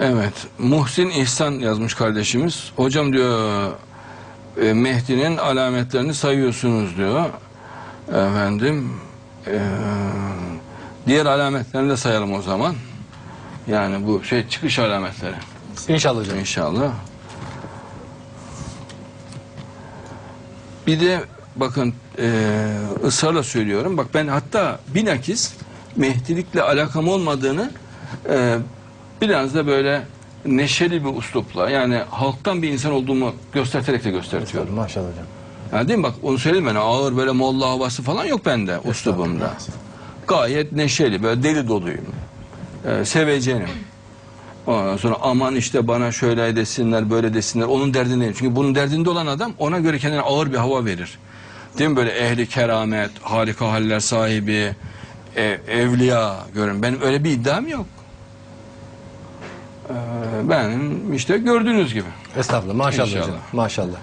Evet. Muhsin İhsan yazmış kardeşimiz. Hocam diyor e, Mehdi'nin alametlerini sayıyorsunuz diyor. Efendim e, diğer alametlerini de sayalım o zaman. Yani bu şey çıkış alametleri İnşallah hocam. inşallah. Bir de bakın e, ısrarla söylüyorum. Bak ben hatta bilakis Mehdilikle alakam olmadığını e, biraz da böyle neşeli bir uslupla yani halktan bir insan olduğumu gösterterek de göstertiyorum. Maşallah hocam. Yani değil mi bak onu söyleyeyim ben ağır böyle molla havası falan yok bende uslubumda. Gayet neşeli böyle deli doluyum. Ee, sevecenim. Ondan sonra aman işte bana şöyle desinler böyle desinler onun derdindeyim. Çünkü bunun derdinde olan adam ona göre kendine ağır bir hava verir. Değil mi böyle ehli keramet, harika haller sahibi, e, evliya görün. Benim öyle bir iddiam yok. Ee, benim işte gördüğünüz gibi. Estağfurullah. Maşallah İnşallah. hocam. Maşallah.